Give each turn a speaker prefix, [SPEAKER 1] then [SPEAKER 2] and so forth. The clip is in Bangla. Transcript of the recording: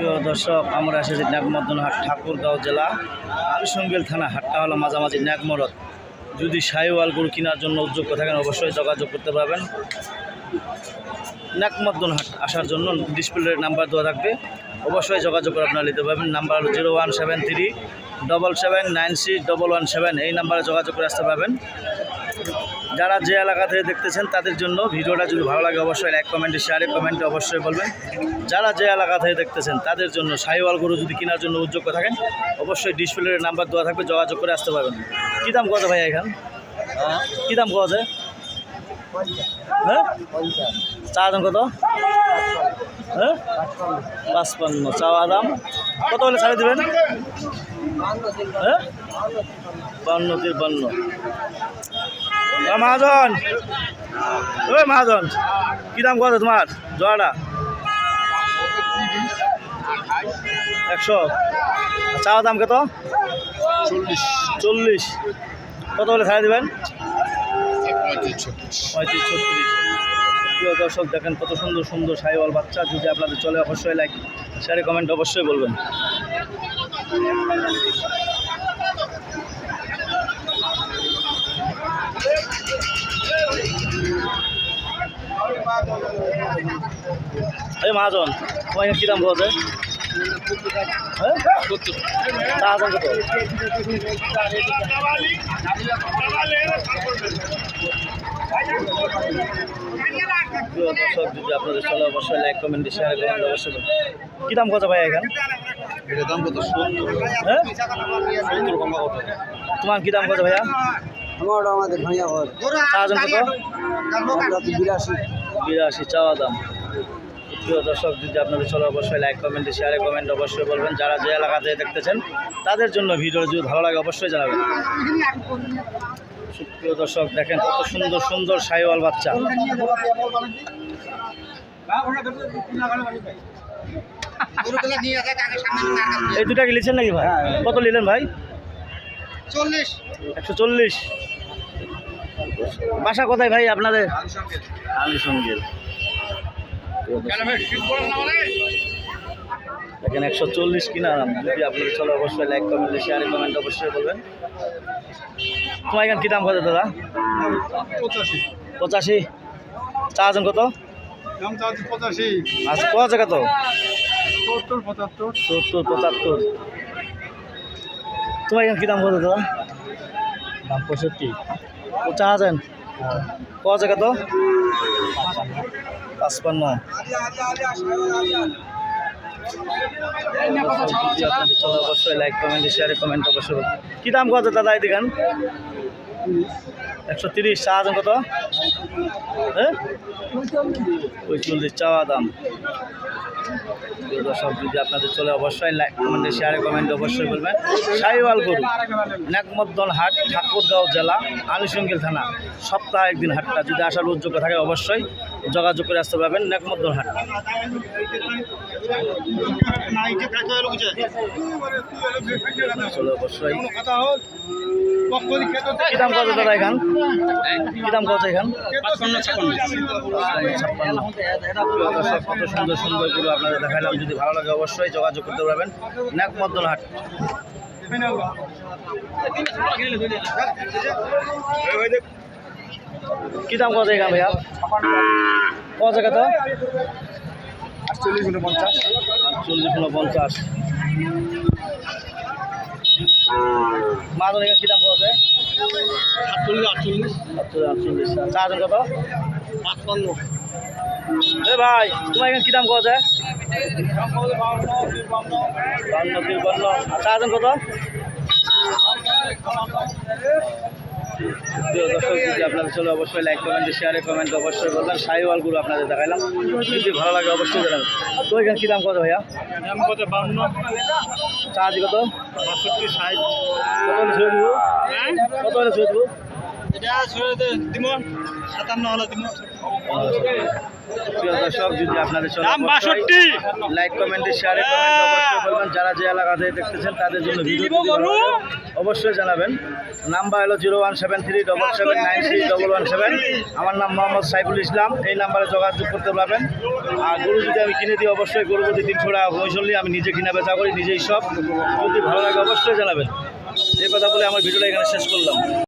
[SPEAKER 1] প্রিয় দর্শক, আমরা এসেছি ন্যাকমদনহাট ঠাকুরগাঁও জেলা আনুষঙ্গিল থানা হাটটা হলো মাঝামাঝি ন্যাকমরদ। যদি সাইওয়াল গরু কেনার জন্য উদ্যোগ থাকেন, অবশ্যই যোগাযোগ করতে পারবেন। ন্যাকমদ্দন হাট আসার জন্য ডিসপ্লের নাম্বার দেওয়া থাকবে। অবশ্যই যোগাযোগ করে আপনারা নিতে পারবেন। নাম্বার হলো zero one seven three double seven nine six double one seven. এই নাম্বারে যোগাযোগ করে আসতে পারবেন। যারা যে এলাকা থেকে দেখতেছেন, তাদের জন্য ভিডিওটা যদি ভালো লাগে অবশ্যই লাইক কমেন্টে শেয়ারে কমেন্টে অবশ্যই বলবেন। যারা যে এলাকা থেকে দেখতেছেন, তাদের জন্য সাইওয়াল গরু যদি কেনার জন্য উদ্যোগ থাকেন, অবশ্যই ডিসপ্লের নাম্বার দেওয়া থাকবে, যোগাযোগ করে আসতে পারবেন। কী দাম কত ভাই এখান? কী দাম কত হ্যাঁ? চা দাম কত? হ্যাঁ? পাঁচপান্ন। চাওয়া দাম কত হলে ছাড়ে দেবেন? হ্যাঁ? বান্ন, তিরপান্ন। মহাজন। ওই মহাজন কী দাম কত তোমার? জোয়াটা একশো। আর চাওয়া দাম কত?
[SPEAKER 2] চল্লিশ।
[SPEAKER 1] চল্লিশ। কত বলে ছাড়ে দেবেন?
[SPEAKER 2] পঁয়ত্রিশ ছত্রিশ।
[SPEAKER 1] পঁয়ত্রিশ ছত্রিশ। প্রিয় দর্শক দেখেন কত সুন্দর সুন্দর সাইওয়াল বাচ্চা। যদি আপনাদের চলে অবশ্যই লাইক শেয়ারে কমেন্ট অবশ্যই বলবেন। এই মহাজন তোমার এখানে কী দাম বলছে? হ্যাঁ? চা দাম কত দর্শক যদি আপনাদের চলে অবশ্যই লাইক কমেন্ট শেয়ার কমেন্ট অবশ্যই। কী দাম কত ভাই এখানে?
[SPEAKER 2] এটার দাম কত? সত্তর
[SPEAKER 1] হ্যাঁ তোমার কী দাম কত ভাইয়া?
[SPEAKER 3] আমার আমাদের ভাইয়া ঘর।
[SPEAKER 1] চা দাম কত?
[SPEAKER 3] বিরাশি।
[SPEAKER 1] বিরাশি চাওয়া দাম। প্রিয় দর্শক যদি আপনাদের চলে অবশ্যই লাইক কমেন্ট শেয়ারে কমেন্ট অবশ্যই বলবেন। যারা যে এলাকা থেকে দেখতেছেন তাদের জন্য ভিডিও যদি ভালো লাগে অবশ্যই জানাবেন। সুপ্রিয় দর্শক দেখেন কত সুন্দর সুন্দর সাইওয়াল বাচ্চা। এই দুটা কি লিখছেন নাকি ভাই? কত নিলেন ভাই?
[SPEAKER 2] চল্লিশ।
[SPEAKER 1] একশো চল্লিশ। বাসা কোথায় ভাই আপনাদের? আলী সঙ্গীল দেখেন একশো চল্লিশ কিনা যদি আপনাদের চলে অবশ্যই লাইক কমেন্ট শেয়ার কমেন্ট অবশ্যই করবেন তোমার এখানে কী দাম কত দাদা?
[SPEAKER 2] পঁচাশি।
[SPEAKER 1] পঁচাশি। চা আছেন কত?
[SPEAKER 2] পঁচাশি।
[SPEAKER 1] আচ্ছা কত কত?
[SPEAKER 2] সত্তর পঁচাত্তর।
[SPEAKER 1] সত্তর পঁচাত্তর। তোমার এখানে কী দাম কত দাদা?
[SPEAKER 2] দাম পঁয়ষট্টি।
[SPEAKER 1] চা আছেন কত আছে কত? পাঁচপান্ন। যদি আপনাদের চলে অবশ্যই লাইক কমেন্ট শেয়ারে কমেন্ট অবশ্যই। কী দাম কত দাদা এই দেখান একশো তিরিশ। চা আছেন কত? হ্যাঁ? পঁয়চল্লিশ চাওয়া দাম। দর্শক, যদি আপনাদের চলে অবশ্যই লাইক কমেন্টে শেয়ারে কমেন্ট অবশ্যই বলবেন। সাইওয়াল গরু নাকমদ্দন হাট, ঠাকুরগাঁও জেলা আনুষঙ্গিল থানা। সপ্তাহে একদিন হাটটা, যদি আসার উদ্যোগ থাকে অবশ্যই যোগাযোগ করে আসতে পারবেন নাকমদ্দন হাট। অবশ্যই। কত দাদা এখান? কী দাম এখান?
[SPEAKER 2] ছাপ্পান্ন
[SPEAKER 1] ছাপ্পান্ন দর্শক, কত সুন্দর সুন্দরগুলো আপনাদের দেখালাম যদি ভালো লাগে অবশ্যই যোগাযোগ করতে পারবেন। নাকমদ্দন হাট। কি দাম কত এখান ভাইয়া? কত কত
[SPEAKER 2] আটচল্লিশ পঞ্চাশ
[SPEAKER 1] আটচল্লিশ পঞ্চাশ এখানে কি দাম কত
[SPEAKER 2] আটচল্লিশ আটচল্লিশ
[SPEAKER 1] আটচল্লিশ আটচল্লিশ চা দাম কত?
[SPEAKER 2] পাঁচপান্ন।
[SPEAKER 1] এ ভাই তোমার এখানে কি দাম কত বান্ন তিরপান্ন চা দাম কত? প্রিয় দর্শক যদি আপনাদের চলে অবশ্যই লাইক কমেন্ট শেয়ারে কমেন্ট অবশ্যই করবেন সাইওয়ালগুলো আপনাদের দেখাইলাম। যদি ভালো লাগে অবশ্যই জানাবেন। তো এখানে কী দাম কত ভাইয়া?
[SPEAKER 2] দাম কত? বাষট্টি ষাট।
[SPEAKER 1] কত হলে ছেড়ে দিব? কত হলে ছেড়ে দিব?
[SPEAKER 2] এটা দিব সাতান্ন হলে দিব
[SPEAKER 1] প্রিয় দর্শক যদি আপনাদের
[SPEAKER 2] বাষট্টি।
[SPEAKER 1] লাইক কমেন্টে শেয়ারে বলবেন যারা যে এলাকা থেকে দেখতেছেন তাদের জন্য ভিডিও যদি অবশ্যই জানাবেন। নাম্বার হলো zero one seven three double seven nine three double one seven. আমার নাম মোহাম্মদ সাইফুল ইসলাম। এই নাম্বারে যোগাযোগ করতে পারবেন। আর গরু যদি আমি কিনে দিই অবশ্যই গরু প্রতি তিনশো টাকা কমিশন আমি নিজে কিনে বেচা করি নিজেই সব। যদি ভালো লাগে অবশ্যই জানাবেন। এই কথা বলে আমার ভিডিওটা এখানে শেষ করলাম।